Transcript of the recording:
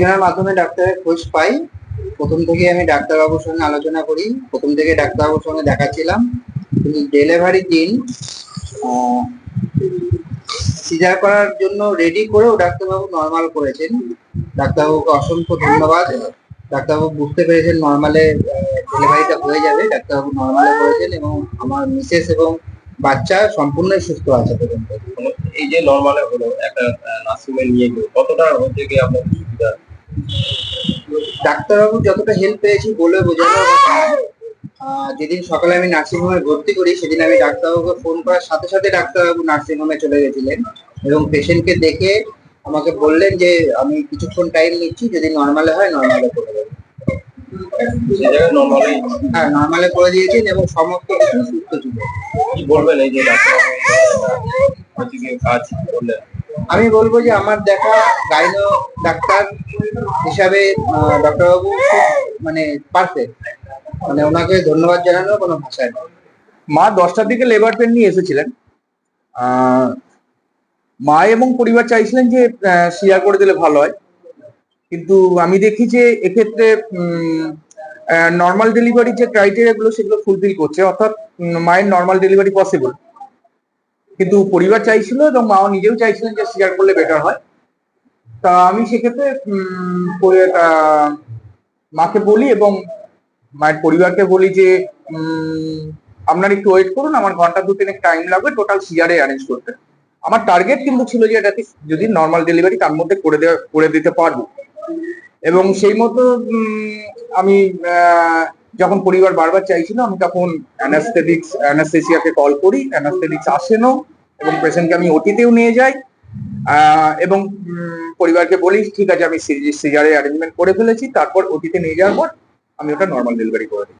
একজনের মাধ্যমে ডাক্তারের খোঁজ পাই। প্রথম থেকে আমি ডাক্তারবাবুর সঙ্গে আলোচনা করি। প্রথম থেকে ডাক্তারবাবুর সঙ্গে দেখাচ্ছিলাম। কিন্তু ডেলিভারি দিন সিজার করার জন্য রেডি করেও ডাক্তারবাবু নর্মাল করেছেন। ডাক্তারবাবুকে অসংখ্য ধন্যবাদ। ডাক্তারবাবু বুঝতে পেরেছেন নর্মালে ডেলিভারিটা হয়ে যাবে। ডাক্তারবাবু নর্মালে করেছেন এবং আমার মিসেস এবং বাচ্চা সম্পূর্ণই সুস্থ আছে পর্যন্ত। এই যে নর্মালে হলো, একটা নার্সিংহোমে নিয়ে গিয়ে, কতটা হচ্ছে গিয়ে আপনার সুবিধা? ডাক্তারবাবু যতটা হেল্প পেয়েছি বলে বোঝানোর কথা। যেদিন সকালে আমি নার্সিংহোমে ভর্তি করি সেদিন আমি ডাক্তারবাবুকে ফোন করার সাথে সাথে ডাক্তারবাবু নার্সিংহোমে চলে গেছিলেন এবং পেশেন্টকে দেখে আমাকে বললেন যে আমি কিছুক্ষণ টাইম নিচ্ছি যদি নর্মালে হয় নর্মালে করে দেবো। সেই জায়গায় নর্মালি হ্যাঁ নর্মালে করে দিয়েছেন এবং সমস্ত কিছু সুস্থ ছিল। কি বলবেন এই যে ডাক্তার কাজ করলেন আমি বলব যে আমার দেখা গাইনো ডাক্তার হিসাবে আহ, ডাক্তারবাবু মানে পারফেক্ট। মানে ওনাকে ধন্যবাদ জানানোর কোনো ভাষা নেই। মা দশটার দিকে লেবার পেন নিয়ে এসেছিলেন। মা এবং পরিবার চাইছিলেন যে শেয়ার করে দিলে ভালো হয়। কিন্তু আমি দেখি যে এক্ষেত্রে নর্মাল ডেলিভারি যে ক্রাইটেরিয়া গুলো সেগুলো ফুলফিল করছে অর্থাৎ মায়ের নর্মাল ডেলিভারি পসিবল কিন্তু পরিবার চাইছিল এবং মাও নিজেও চাইছিলেন যে শেয়ার করলে বেটার হয়। তা আমি সেক্ষেত্রে মাকে বলি এবং মায়ের পরিবারকে বলি যে আপনার একটু ওয়েট করুন, আমার ঘণ্টা দু তিনেক টাইম লাগবে টোটাল সিআরএ অ্যারেঞ্জ করতে। আমার টার্গেট কিন্তু ছিল যে এটাকে যদি নর্মাল ডেলিভারি তার মধ্যে করে দেওয়া করে দিতে পারব। এবং সেই মতো আমি যখন পরিবার বারবার চাইছিল, আমি তখন অ্যানাস্থেটিক্স অ্যানাস্থেসিয়াকে কল করি অ্যানাস্থেটিক্স আসেনও এবং পেশেন্টকে আমি ওটিতেও নিয়ে যাই এবং পরিবারকে বলি, ঠিক আছে, আমি সিজারে অ্যারেঞ্জমেন্ট করে ফেলেছি, তারপর ওটিতে নিয়ে যাওয়ার পর আমি ওটা নর্মাল ডেলিভারি করে দিই।